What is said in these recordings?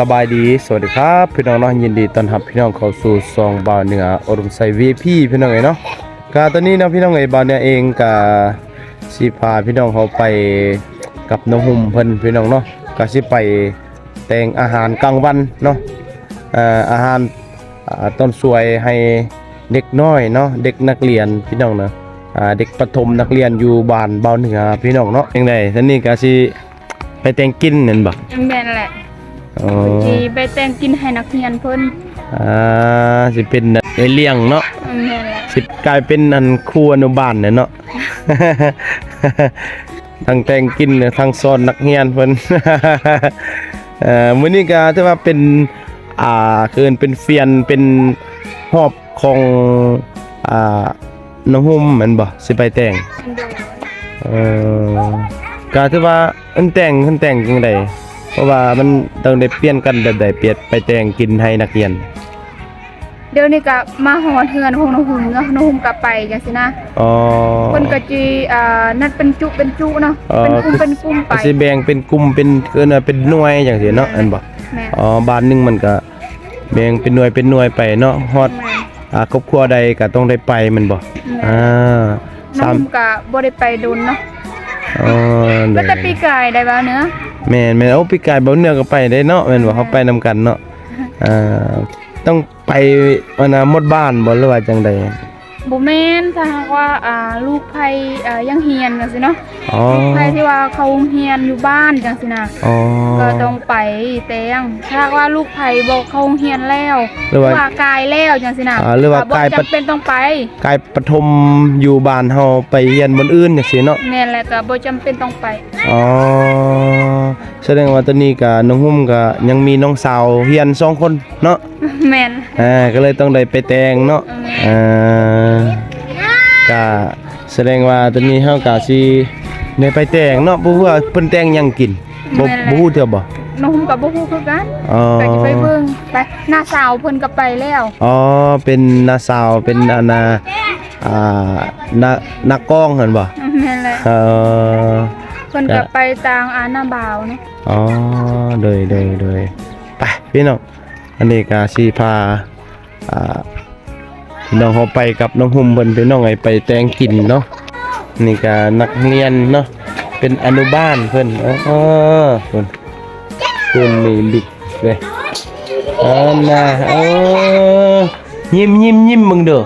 สบายดี สวัสดีครับ พี่น้องเนาะยินดีต้อนรับพี่น้องเข้าสู่ซองบาวเหนืออรุณไซวีพี่พี่น้องเอ๋เนาะกาตอนนี้นะพี่น้องเอ๋ยบาวเหนือเองกาสิพาพี่น้องเขาไปกับน้องหุ่มเพิ่นพี่น้องเนาะก็สิไปแต่งอาหารกลางวันเนาะอ่ออาหารต้นสวยให้เด็กน้อยเนาะเด็กนักเรียนพี่น้องเนาะอ่าเด็กประถมนักเรียนอยู่บ้านบาวเหนือพี่น้องเนาะจังได๋ท่านนี้ก็สิไปแต่งกินนั่นบ่แม่นแหละ อ๋อจีไปแต่งกินให้นักเรียนเพิ่นอ่าสิเป็นไอเลี้ยงเนาะแม่นแหละสิกลายเป็นอันครูอนุบาลเนี่ยเนาะทั้งแต่งกินเนี่ยทั้งสอนนักเรียนเพิ่น เอ่อมื้อนี้ก็ถือว่าเป็นอ่าคือเป็นเฟียนเป็นหอบของอ่าน้องหุ่มแม่นบ่สิไปแต่ง โดยเอ่อก็ถือว่าเอิ้นแต่งเอิ้นแต่งจังได เพราะว่ามันต้องได้เปลี่ยนกันแบบใดเปลี่ยนไปแต่งกินให้นักเรียน เดี๋ยวนี้ก็มาหอเทือนของน้องหุ่มเนาะน้องหุ่มก็ไปจังซี่นะอ๋อเพิ่นก็จีอ่านัดเป็นจุเป็นจุเนาะอ๋อเป็นกลุ่มเป็นกลุ่มไปก็สิแบ่งเป็นกลุ่มเป็นเอิ้นว่าเป็นหน่วยจังซี่เนาะอันบ่แม่นอ๋อบ้านหนึงมันก็แบ่งเป็นหน่วยเป็นหน่วยไปเนาะฮอดแม่นอ่าครอบครัวใดก็ต้องได้ไปแมันบ่แม่นอ่าน้องสามหุ่มก็บ่ได้ไปโดนเนาะ อ๋อก็แต่ปีกายได้บ่เนื้อแม่นแม่นเอาปีกายบ่เนื้อก็ไปได้เนาะแม่นบ่เขาไปนํกันเนาะอ่าต้องไปอันน่ะหมดบ้านบ่หรือว่าจังใด บ่แม่นถ้าหากว่าอ่าลูกไผอ่ายังเฮียนจังซี่เนาะอ๋อ ลูกไผที่ว่าเขาเฮียนอยู่บ้านจังซี่นะอ๋อ ก็ต้องไปแต่งถ้าว่าลูกไผ่บอกเขาเฮียนแล้วหรือว่าว่ากายแล้วจังสินะอ่าหรือว่าบ่กายปะจำเป็นต้องไปกายปฐมอยู่บ้านเฮาไปเรียนบนอื่นจังซี่เนาะ แม่นแหละก็บ่จำเป็นต้องไปอ๋อ แสดงว่าตอนนี้ก็น้องหุ้มก็ยังมีน้องสาวเฮียนสองคนเนาะ แม่น อ่าก็เลยต้องได้ไปแต่งเนาะอืมอ่า ก็แสดงว่าตอนนี้เฮาก็สิได้ไปแต่งเนาะบ่ฮู้ว่าเพิ่นแต่งหยังกินบ่บ่ฮู้เด้อบ่ น้องหุ่มกับบ่ฮู้คือกันอ๋อก็สิไปเบิ่งไปหน้าสาวเพิ่นก็ไปแล้วอ๋อเป็นนาสาวเป็นอันน่ะอ่านานักกล้องหั่นบ่แม่นแหละเอ่อเพิ่นก็ไปตางอาหน้าบ่าวเนาะอ๋อโดยโดยโดยไปพี่น้องอันนี้ก็สิพาอ่า พี่น้องเขาไปกับน้องหุ่มเพิ่นพี่น้องไงไปแต่งกินเนาะนี่ก็นักเรียนเนาะเป็นอนุบาลเพิ่นเออเพิ่นเพิ่นมีลิกเลยอันน่ะเออยิ้มยิ้มยิ้มมึงเด้อ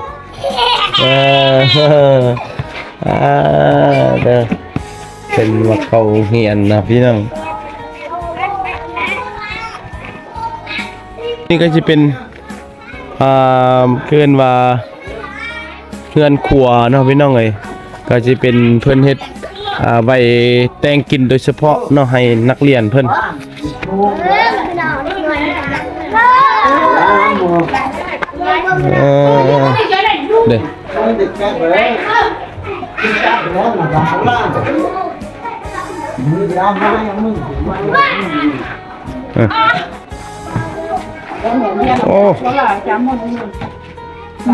เอออ่าเด้อเป็นว่าเขาเฮียนนะพี่น้องนี่ก็จะเป็น อ่าเพื่อนว่าเพื่อนครัวเนาะพี่น้องเอ้ยก็จะเป็นเพื่อนเฮ็ดอ่าไว้แต่งกินโดยเฉพาะเนาะให้นักเรียนเพิ่นเออเด้อเออ โอ้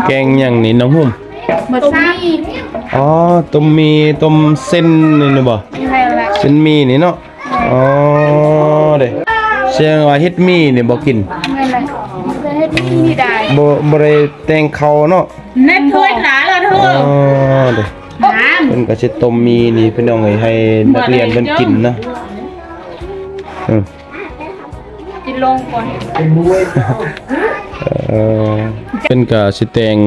แกงอย่างนี้น้องหุ่มบ่ทราบอ๋อต้มมีต้มเส้นนี่นะบ่แม่นแหละเส้นหมีนี่เนาะอ๋อเด้เสียงว่าเฮ็ดหมีนี่บ่กินแม่นแหละจะเฮ็ดนี่ได้บ่บ่ได้แต่งเขาวเนาะเน็ตถ้วยขาเราเถอ๋อะอเด้น้เพิ่นก็สิต้มหมีนี่พี่น้องเอ้ยให้นักเรียนเพิ่นกินเนาะอืมกิน ลงก่อนเออเพิ่นก็สิแต่ง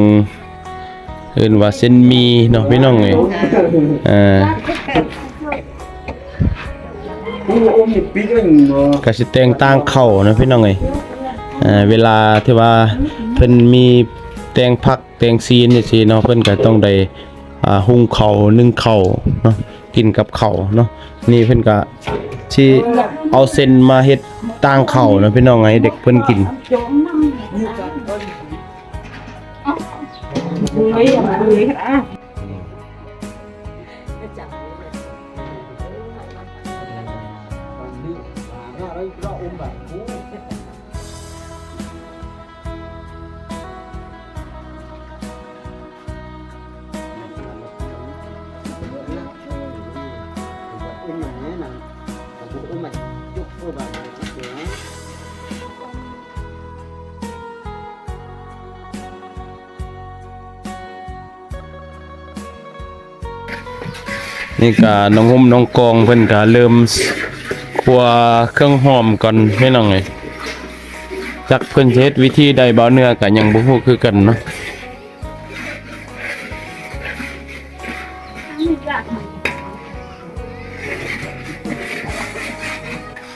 เอิ้นว่าเส้นหมีเนาะพี่น้องเอ้ยอ่า กสิแต่งต่างเข้านะพี่น้องเอ้ยอ่าเวลาที่ว่าเพิ่นมีแต่งผักแต่งซีนจังซี่เนาะเพิ่นก็ต้องได้อ่าหุงข้าวนึ่งข้าวเนาะกินกับข้าวเนาะนี่เพิ่นก็สิเอาเส้นมาเฮ็ด ต่างเข่านะพี่น้องไงเด็กเพิ่นกินเฮ้ยอย่ามาดูเลยค่ะ นี่ก็น้องหุ่มน้องกองเพิ่นก็เริ่มครัวเครื่องหอมก่อนพี่น้องเอ้ยจักเพิ่นเฮ็ดวิธีใดบ่เนื้อก็ยังบ่ฮู้คือกันเนาะ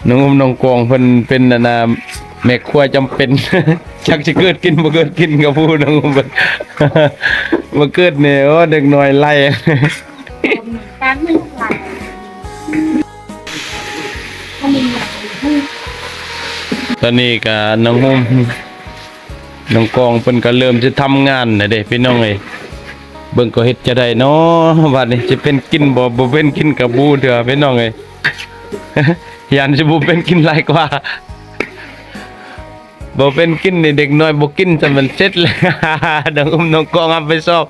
น้องอมน้องกองเพิ่นเป็นนานาแม่ครัวจำเป็นชักจะเกิดกินบ่เกิดกินกับผู้น้องอมเพิ่นบ่เกิดเนี่ยโอ้เด็กน้อยไล่ การไม่ไหลตอนนี้ก็น้องอมน้องกองเพิ่นก็เริ่มจะทำงานน่ะเด้พี่น้องเอ้ยเบิ่งก็เฮ็ดจะได้เนาะบัดนี้จะเป็นกินบ่บ่เป็นกินกับบูเด้อพี่น้องเอ้ยยันสิบ่เป็นกินหลายกว่าบ่เป็นกินนี่เด็กน้อยบ่กินจนมันเสร็จเลยน้องอุ้มน้องกองเอาไปสอบ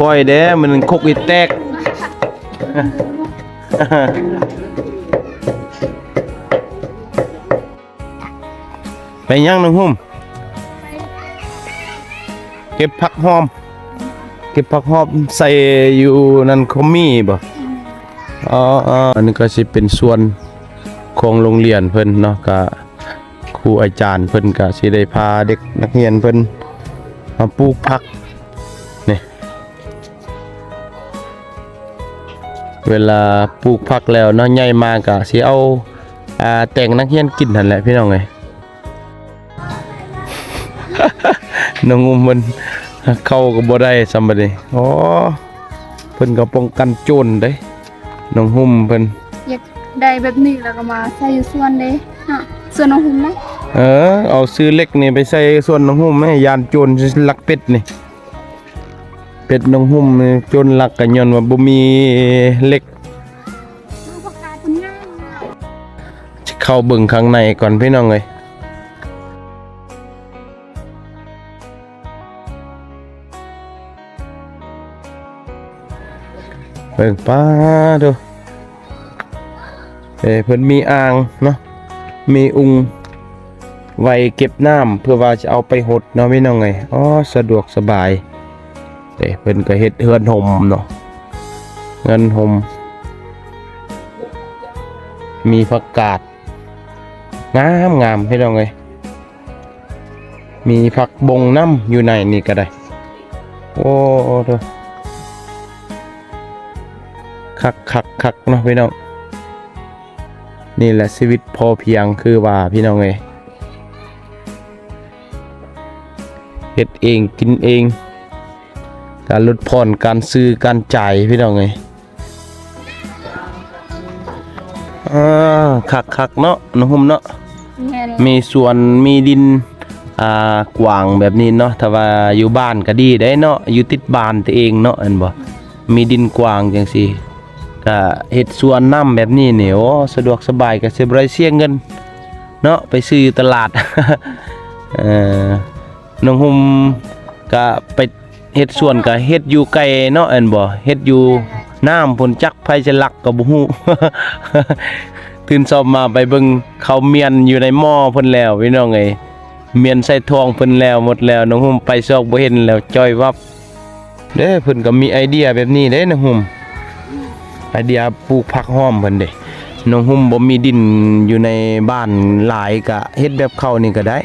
ค่อยเด้มันคกอีแตกไปยังน้องหุ้มเก็บผักหอม เก็บผักหอมใส่อยู่นั่นเขามีบ่อ๋ออ๋ออันนี้ก็สิเป็นส่วนของโรงเรียนเพิ่นเนาะก็ครูอาจารย์เพิ่นก็สิได้พาเด็กนักเรียนเพิ่นมาปลูกผัก เวลาปลูกผักแล้วเนาะใหญ่มาก็สิเอาอ่าแต่งนักเรียนกินนั่นแหละพี่น้องเอ้ยน้องอุ้มมันเข้าก็บ่ได้ซำบัดนี้อ๋อเพิ่นก็ป้องกันโจรเด้น้องหุ้มเพิ่นอยากได้แบบนี้แล้วก็มาใส่อยู่ส่วนเด้ฮะส่วนน้องหุ่มนะเออเอาซื้อเหล็กนี่ไปใส่ส่วนน้องหุ้มให้ยานโจรลักเป็ดนี่ เป็ดน้องหุ้มนี่โจรลักก็ย้อนว่าบ่มีเล็กเข้าเบิ่งข้างในก่อนพี่น้องเอ้ยเบิ่งป้าดูเอ้เพิ่นมีอ่างเนาะมีอุงไว้เก็บน้ำเพื่อว่าจะเอาไปหดเนาะพี่น้องไงอ๋อสะดวกสบาย เอ้เพิ่นก็เฮ็ดเฮือนห่มเนาะเงินห่มมีผักกาดงามงามพี่น้องไงมีผักบงน้ำอยู่ในนี่ก็ได้ โอ้โหคักคักคักเนาะพี่น้องนี่แหละชีวิตพอเพียงคือว่าพี่น้องเอ้ยเฮ็ดเองกินเอง การลดผ่อนการซื้อการจ่ายพี่น้องเอ้ยอ่าคักคักๆเนาะน้องหุ่มเนาะแม่นมีสวนมีดินอ่ากว้างแบบนี้เนาะถ้าว่าอยู่บ้านก็ดีได้เนาะอยู่ติดบ้านตัวเองเนาะอันบ่มีดินกว้างจังซี่ก็เฮ็ดสวนน้ำแบบนี้นี่โอ้สะดวกสบายก็สิบ่ได้เสียเงินเนาะไปซื้ออยู่ตลาดเอ่อน้องหุมก็ไป เฮ็ดส่วนก็เฮ็ดอยู่ไกลเนาะอันบ่เฮ็ดอยู่น้ำพุ่นจักไผจะลักก็บ่ฮู้ตื่นสอบมาไปเบิ่งเขาเมียนอยู่ในหม้อเพิ่นแล้วพี่น้องเอ้ยเมียนใส่ทองเพิ่นแล้วหมดแล้วน้องหุ่มไปซอกบ่เห็นแล้วจ้อยวับเด้เพิ่นก็มีไอเดียแบบนี้เด้น้องหุ่มไอเดียปลูกผักหอมเพิ่นเด้น้องหุ่มบ่มีดินอยู่ในบ้านหลายก็เฮ็ดแบบเขานี่ก็ได้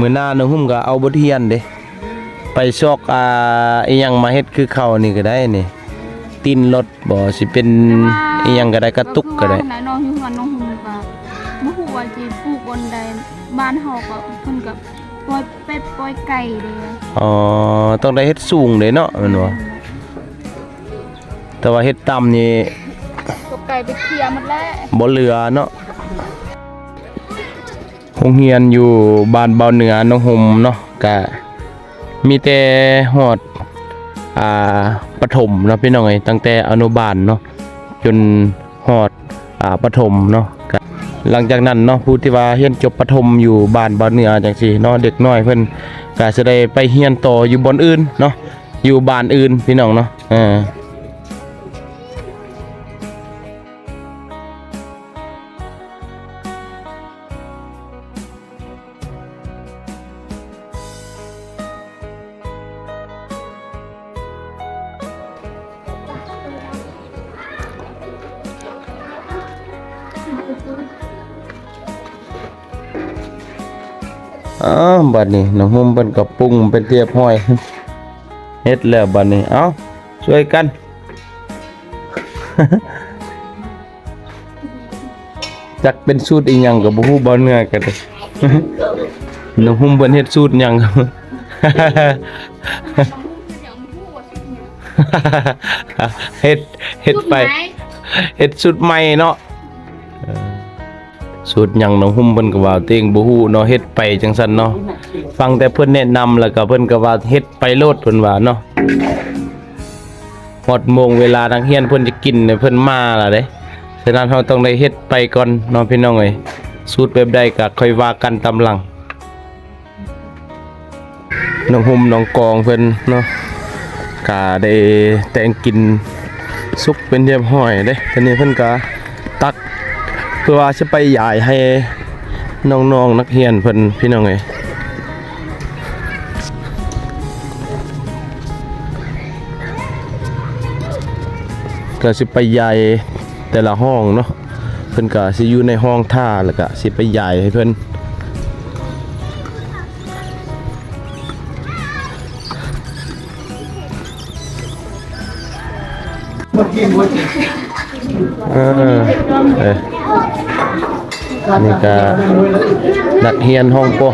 มื้อหน้าน้องหุ่มก็เอาบทเรียนเด้ไปซอกอ่าอีหยังมาเฮ็ดคือเขานี่ก็ได้นี่ตีนรถบ่สิเป็นอีหยังก็ได้กระตุกก็ได้ไหนน้องอยู่หันน้องหุ่มก็บ่ฮู้ว่าสิปลูกบนใดบ้านเฮาก็เพิ่นก็ปล่อยเป็ดปล่อยไก่เด้อ๋อต้องได้เฮ็ดสูงเด้เนาะแม่นบ่แต่ว่าเฮ็ดต่ำนี่ตกไก่ไปเคลียร์หมดแล้วบ่เหลือเนาะ โรงเรียนอยู่บ้านเบาเหนือหนองหมเนาะก็มีแต่ฮอดอ่าประถมเนาะพี่น้องเอ้ยตั้งแต่อนุบาลเนาะจนฮอดอ่าประถมเนาะก็หลังจากนั้นเนาะผู้ที่ว่าเรียนจบประถมอยู่บ้านเบาเหนือจังซี่เนาะเด็กน้อยเพิ่นก็จะได้ไปเรียนต่ออยู่บอนอื่นเนาะอยู่บ้านอื่นพี่น้องเนาะเออ บัดนี้น้องหุ่มเพิ่นก็ปรุงเป็นเรียบร้อยเฮ็ดแล้วบัดนี้เอ้าช่วยกัน จักเป็นสูตรอีหยังก็บ่ฮู้บ่เนื้อกันเลยน้องหุ่มเพิ่นเฮ็ดสูตรหยังเฮ็ดเฮ็ดไปเฮ็ดสูตรใหม่เนาะเออ สูตรหยังน้องหุ่มเพิ่นก็ว่าเตัวเองบ่ฮู้เนาะเฮ็ดไปจังซั่นเนาะฟังแต่เพิ่นแนะนำแล้วก็เพิ่นก็ว่าเฮ็ดไปโลดเพิ่นว่าเนาะหมดโมงเวลานักเรียนเพิ่นจะกินเนี่ยเพิ่นมาล่ะเด้ฉะนั้นเราต้องได้เฮ็ดไปก่อนเนาะพี่น้องเอ้ยสูตรแบบใดก็ค่อยว่ากันตามหลังน้องหุ่มน้องกองเพิ่นเนาะก็ได้แต่งกินสุกเป็นเรียบห้อยเด้ทีนี้เพิ่นก็ พื่อว่าจะไปยายให้น้องๆนักเรียนเพิ่นพี่น้องเอ้ยก็สิไปยายแต่ละห้องเนาะเพิ่นก็สิอยู่ในห้องท่าแล้วก็สิไปยายให้เพิ่นเออเอ้ นี่ก็นักเรียนห้องป .5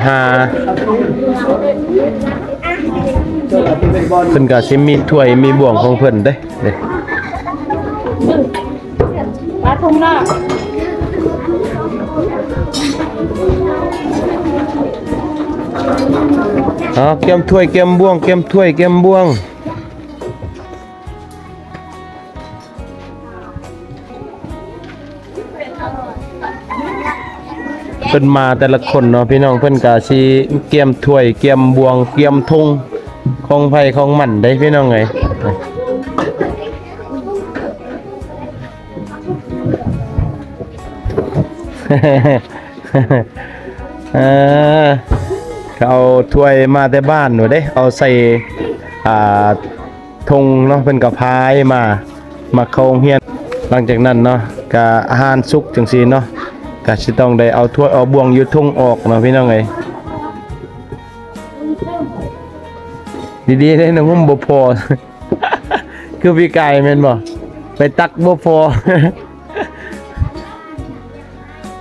เพิ่นก็สิมีถ้วยมีบ่วงของเพิ่นเด้เด้ปลาทุ่งหน้าอ๋อเกมถ้วยเกมบ่วงเกมถ้วยเกมบ่วง พิ่นมาแต่ละคนเนาะพี่น้องเพิ่นก็สิเกียมถ้วยเกมบวงเกมธงของไผของมันได้พี่น้องไงเออเขาเอาถ้วยมาแต่บ้านหนูเด้ เอาใส่อ่าธงเนาะเป็นกระพายมา มาเข้าเรียน หลังจากนั้นเนาะกะอาหารสุกจังซี่เนาะ ก็สิต้องได้เอาถ้วยเอาบ่วงอยู่ธงออกนะพี่น้องเอ้ยดีๆเด้น้องผมบ่พอ คือพี่กายแม่นบ่ไปตักบ่พอ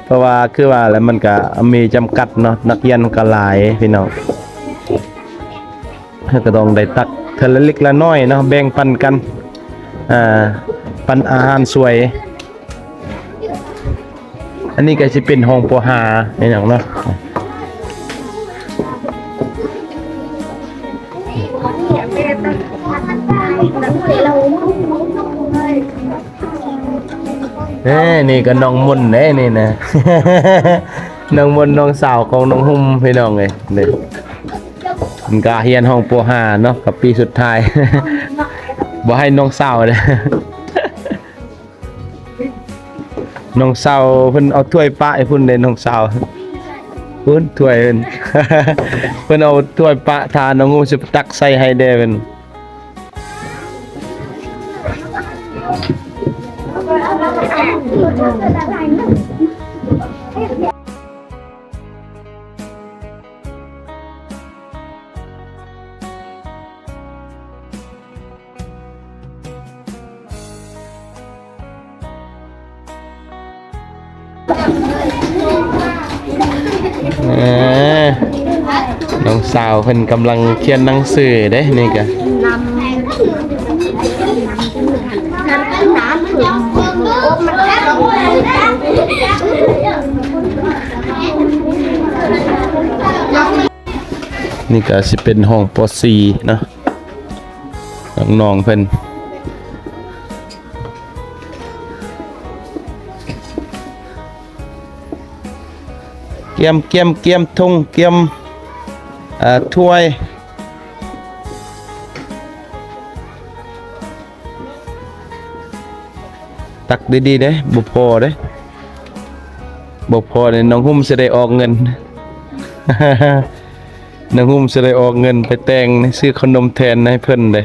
เพราะว่าคือว่าแล้วมันก็มีจำกัดเนาะนักเรียนก็หลายพี่น้องก็ต้องได้ตักเทละเล็กละน้อยเนาะแบ่งปันกันอ่าปันอาหารสวย อันนี้ก็สิเป็นห้องปหาพี่น้องเนาะเอ้นี่ก็น้องมุนต์เด้นี่นะน้องมุนน้องสาวของน้องหุ่มพี่น้องเอ้ยเด้มันก็เฮียนห้องปัวหาเนาะกับปีสุดท้ายบ่ให้น้องสาวเด้ น้องสาวเพิ่นเอาถ้วยปะให้เพิ่นเด้น้องสาวเพิ่นถ้วยเพิ่นเพิ่นเอาถ้วยปะทานน้องงูสิตักใส่ให้เด้เพิ่น น้องสาวเพิ่นกำลังเขียนหนังสือเด้นี่ก็นี่ก็สิเป็นห้องป .4 เนาะน้องๆเพิ่นเกียมเกียมเกียมทุ่งเกียม ถ้วยตักดีๆเด้บ่พอเด้บ่พอเนี่ยน้องหุ้มสิได้ออกเงิน น้องหุ้มสิได้ออกเงินไปแต่งซื้อขนมแทนให้เพิ่นเด้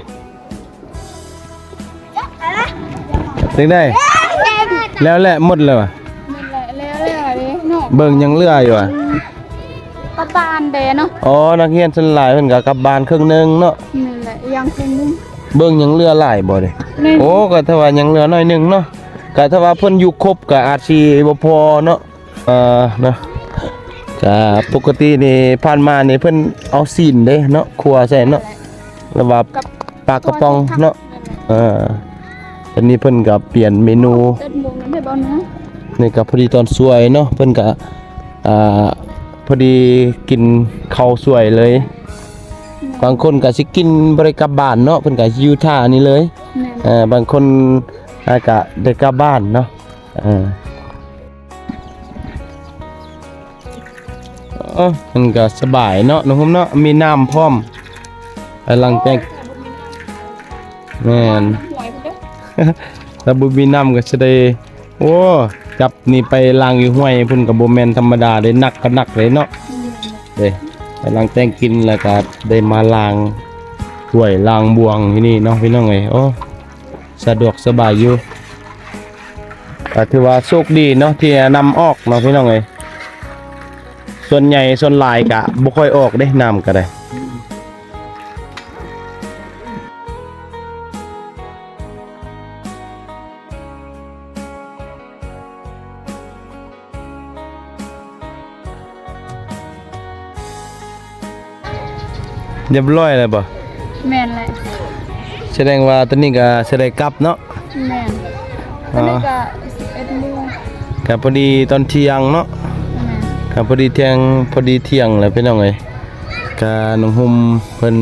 ถึงได้ แล้วแหละหมดแล้วอะนั่นแหละแล้วเลยเนาะเบิ่งยังเหลืออยู่อะป้าต บ้านเด้เนาะอ๋อนักเรียนส่วนหลายเพิ่นก็กลับบ้านครึ่งหนึงเนาะนี่แหละยังคงนึงเบิ่งยังเหลือหลายบ่เด้นี่โอ้ก็ถ้าว่ายังเหลือหน่อยหนึงเนาะก็ถ้าว่าเพิ่นอยู่ครบก็อาจสิบ่พอเนาะเอ่อเนาะก็ปกตินี่ผ่านมานี่เพิ่นเอาซีนเด้เนาะครัวใส่เนาะแล้วว่ากับปลากระป๋องเนาะเออตอนนี้เพิ่นก็เปลี่ยนเมนูเต้นวงนั้นได้บ่เนาะนี่ก็พอดีตอนสวยเนาะเพิ่นก็อ่า พอดีกินข้าวสวยเลย บางคนก็สิกินบ่ได้กลับบ้านเนาะเพิ่นก็สิอยู่ท่านี้เลยแม่นเอ่อบางคนอาจจะได้กลับบ้านเนาะเออเออมันก็สบายเนาะน้องผมเนาะมีน้ำพร้อมกำลังแต่งแม่นหวยพุ่นเด้อถ้าบ่มีน้ำก็สิได้โอ้ จับนี่ไปล้างอยู่ห้วยเพิ่นก็บ่แมนธรรมดาได้หนักก็หนักเลยเนาะเด้กำลังแต่งกินแล้วก็ได้มาล้างถ้วยล้างบวงที่นี่เนาะพี่น้องเอ้ยโอ้สะดวกสบายอยู่ก็ถือว่าโชคดีเนาะที่นำออกเนาะพี่น้องเอ้ยส่วนใหญ่ส่วนหลายก็บ่ค่อยออกเด้น้ำก็ได้ เรียบร้อยแล้วบ่แม่นแหละแสดงว่าตอนนี้ก็สิได้กลับเนาะแม่นตอนนี้ก็11โมงก็พอดีตอนเที่ยงเนาะแม่นก็พอดีเที่ยงพอดีเที่ยงแล้วพี่น้องเอ้ยก็น้องหุ่มเพิ่น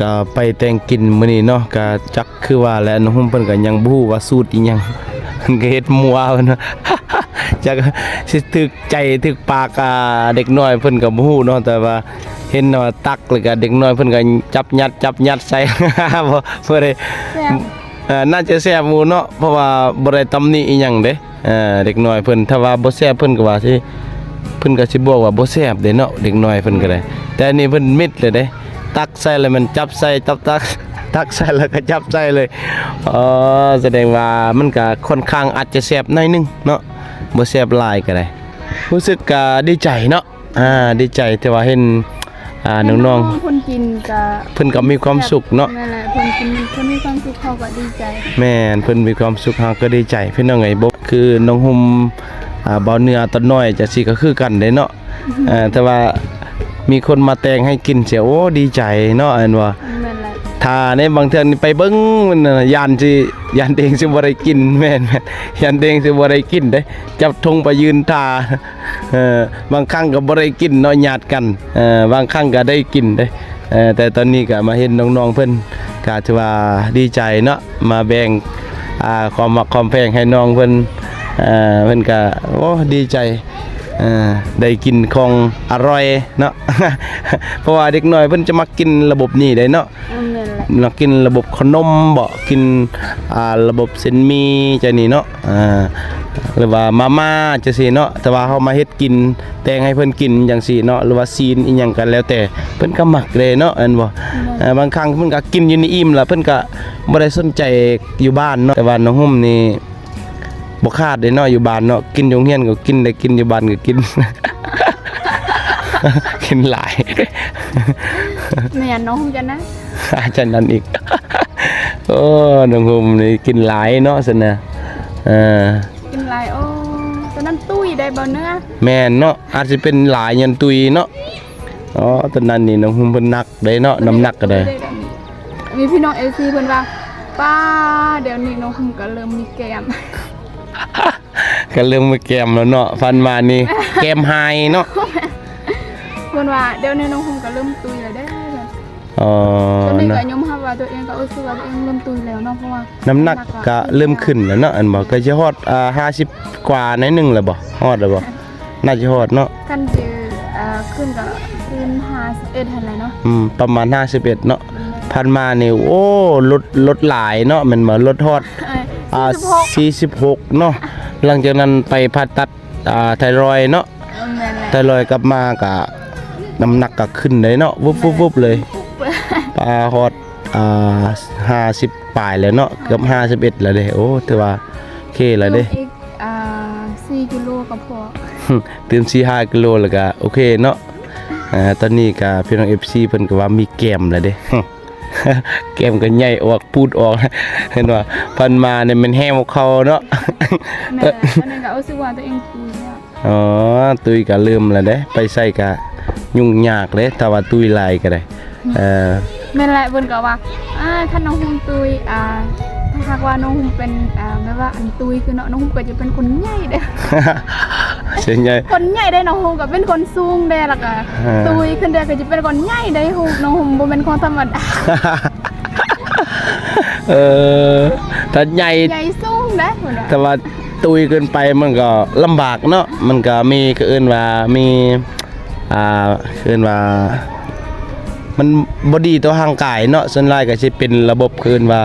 ก็ไปแต่งกินมื้อนี้เนาะก็จักคือว่าแหล้วน้องหุ่มเพิ่นก็ยังบ่ฮู้ว่าสูตรอีหยังเพิ่นก็เฮ็ดมัวเพิ่น ว่าจักสิถึกใจถึกปากอ่าเด็กน้อยเพิ่นก็บ่ฮู้เนาะแต่ว่าเห็นว่าตักแล้วก็เด็กน้อยเพิ่นก็จับยัดจับยัดใส่บ่บ่ได้แซ่บเอ่อน่าจะแซ่บหมูเนาะเพราะว่าบ่ได้ตำหนิอีหยังเด้เอ่อเด็กน้อยเพิ่นถ้าว่าบ่แซ่บเพิ่นก็ว่าสิเพิ่นก็สิบอกว่าบ่แซ่บเด้เนาะเด็กน้อยเพิ่นก็ได้แต่อันนี่เพิ่นมิดเลยเด้ตักใส่แล้วมันจับใส่จับตักตักใส่แล้วก็จับใส่เลยอ๋อแสดงว่ามันก็ค่อนข้างอาจจะแซ่บหน่อยหนึงเนาะ บ่แซ่บหลายก็ได้รู้สึกก็ดีใจเนาะอ่าดีใจที่ว่าเห็นอ่าน้องๆคนกินก็ๆเพิ่นก็มีความสุขเนาะนั่นแหละคนกินเพิ่นมีความสุขเขาก็ดีใจแม่นเพิ่นมีความสุขเฮาก็ดีใจพี่น้องไงบ่คือน้องหุมอ่าเบาเนื้อตอนน้อยจะสิก็คือกันเด้เนาะเอ่อแต่ว่ามีคนมาแต่งให้กินเสียโอ้ดีใจเนาะอันว่าแม่นแหละ ถ้าในบางเทื่อนี่ไปเบิ่งมันยานสิยานเองสิบ่ได้กินแม่นแม่นยานเองสิบ่ได้กินเด้จับธงไปยืนทาเออบางครั้งก็บ่ได้กินเนาะญาติกันเออบางครั้งก็ได้กินเด้เออแต่ตอนนี้ก็มาเห็นน้องๆเพิ่นก็ถือว่าดีใจเนาะมาแบ่งอ่าความมักความแพงให้น้องเพิ่นเอ่าเพิ่นก็โอ้ดีใจอ่าได้กินของอร่อยเนาะ เพราะว่าเด็กน้อยเพิ่นจะมักกินระบบนี้ได้เนาะ แม่นแหละมักกินระบบขนมบ่กินอ่าระบบเส้นหมีจังนี้เนาะอ่าหรือว่ามาม่าจังซี่เนาะแต่ว่าเฮามาเฮ็ดกินแต่งให้เพิ่นกินจังซี่เนาะหรือว่าซีนอีหยังกันแล้วแต่เพิ่นก็มักเลยเนาะอันบ่เอ่อบางครั้งเพิ่นก็กินอยู่ในอิ่มแล้วเพิ่นก็บ่ได้สนใจอยู่บ้านเนาะแต่ว่าน้องหุ่มนี่บ่คาดได้เนาะอยู่บ้านเนาะกินอยู่โรงเรียนก็กินได้กินอยู่บ้านก็กิน กินหลายแม่นน้องจะนะอาจารย์นั้นอีกโอ้น้องหุ่มนี่กินหลายเนาะซั่นน่ะเออกินหลายโอ้ตอนนั้นตุ้ยได้บ่เนื้อแม่นเนาะอาจสิเป็นหลายยันตุยเนาะอ๋อตอนนั้นนี่น้องหุ่มเพิ่นหนักได้เนาะน้ำหนักก็ได้มีพี่น้องเอซีเพิ่นว่าป้าเดี๋ยวนี้น้องคุมก็เริ่มมีแก้มก็เริ่มมาแกมแล้วเนาะฟันมานี่แกมไฮเนาะ เพิ่นว่าเดี๋ยวนี้น้องคุมก็เริ่มตุยแล้วได้ออ๋อตอนนี้ก็เนาะยอมรับว่าตัวเองก็รู้สึกว่าตัวเองเริ่มตุยแล้วเนาะเพราะว่าน้ำหนักก็เริ่มขึ้นแล้วเนาะอันบอกก็จะฮอดอ่า50 กว่าในหนึงแล้วบ่ฮอดแล้วบ่น่าจะฮอดเนาะกันจืออ่าขึ้นก็ขึ้น51หั่นแหละเนาะอืมประมาณ51เนาะพันมานี่โอ้ลดลดหลายเนาะแมันบ่ลดฮอดเอ้ยอ่า46 46เนาะหลังจากนั้นไปผ่าตัดอ่าไทรอยด์เนาะเออแม่นแหละไทรอยด์กลับมาก็ น้ำหนักก็ขึ้นเลยเนาะวุบๆๆเลยปลาฮอดอ่าห้าสิบปลายแล้วเนาะเกือบห้าสิบเอ็ดแล้วเด้โอ้ถือว่าโอเคแล้วเด้อีกอ่า4กิโลก็พอตื่นสี่ห้ากิโลแล้วก็โอเคเนาะอ่าตอนนี้ก็พี่น้อง FC เพิ่นก็ว่ามีแก้มแล้วเด้แก้มก็ใหญ่ออกพูดออกเห็นว่าเพิ่นมาเนี่ยมันแห้งของเขาเนาะแม่ตอนนี้ก็รู้สึกว่าตัวเองตุยแล้วอ๋อตุยก็ลืมแล้วเด้ไปใส่ก็ ยุ่งยากเลยถ้าว่าตุยลายก็ได้เอ่อแม่นแหละเพิ่นก็ว่าอ่าถ้าน้องหุ่มตุยอ่าถ้าหากว่าน้องหุ่มเป็นอ่าแม่ว่าอันตุยคือเนาะน้องหุ่มก็จะเป็นคนใหญ่เด้อเสียงใหญ่คนใหญ่ได้น้องหุ่มก็เป็นคนสูงได้แล้วก็อ่าตุยขึ้นได้ก็จะเป็นคนใหญ่ได้หุ่มน้องหุ่มบ่เป็นคนธรรมดาเออถ้าใหญ่ใหญ่สูงได้เพิ่นว่าแต่ว่าตุยเกินไปมันก็ลำบากเนาะมันก็มีคือเอิ้นว่ามี อ่าคืนว่า มันบ่ดีต่อร่างกายเนาะส่วนหลายก็สิเป็นระบบคืนว่า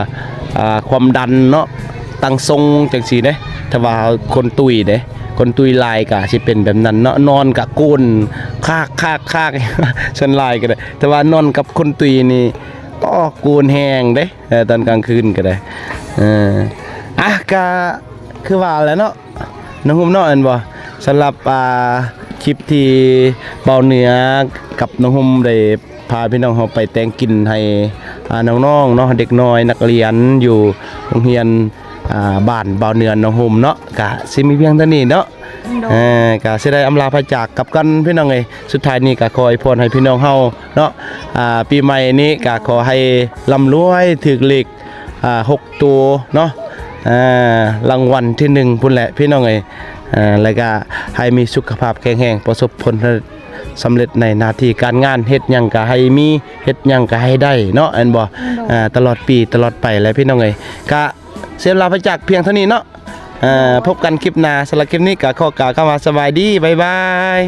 อ่าความดันเนาะตั้งทรงจังซี่เด้ถ้าว่าคนตุยเด้คนตุยลายก็สิเป็นแบบนั้นเนาะนอนกะโกนคากคากคากส่วนลายก็ได้ แต่ว่านอนกับคนตุยนี่ก็โกนแห้งเด้ตอนกลางคืนก็ได้เอออะก็คือว่าแล้วเนาะน้องหุ่มเนาะอันบ่สำหรับอ่า คลิปที่เบาเหนือกับน้องหุ่มได้พาพี่น้องเฮาไปแต่งกินให้อ่าน้องๆเนาะเด็กน้อยนักเรียนอยู่โรงเรียนอ่าบ้านเบาเหนือน้องหุ่มเนาะก็สิมีเพียงเท่านี้เนาะโดเออก็สิได้อำลาพระจากกลับกันพี่น้องเอ้ยสุดท้ายนี้ก็ขออวยพรให้พี่น้องเฮาเนาะอ่าปีใหม่นี้ก็ขอให้ร่ำรวยถึกเลขอ่าหกตัวเนาะอ่ารางวัลที่หนึ่งพุ่นแหละพี่น้องเอ้ยอ่า แล้วก็ให้มีสุขภาพแข็งแรงประสบผลสำเร็จในหน้าที่การงานเฮ็ดหยังก็ให้มีเฮ็ดหยังก็ให้ได้เนาะอันบ่อ่าตลอดปีตลอดไปแหล้วพี่น้องเอ้ยก็เสียเวลาพระจากเพียงเท่านี้เนาะอ่าพบกันคลิปหน้าสำหรับคลิปนี้ก็ขอกล่าวคำว่าสบายดีบ๊ายบาย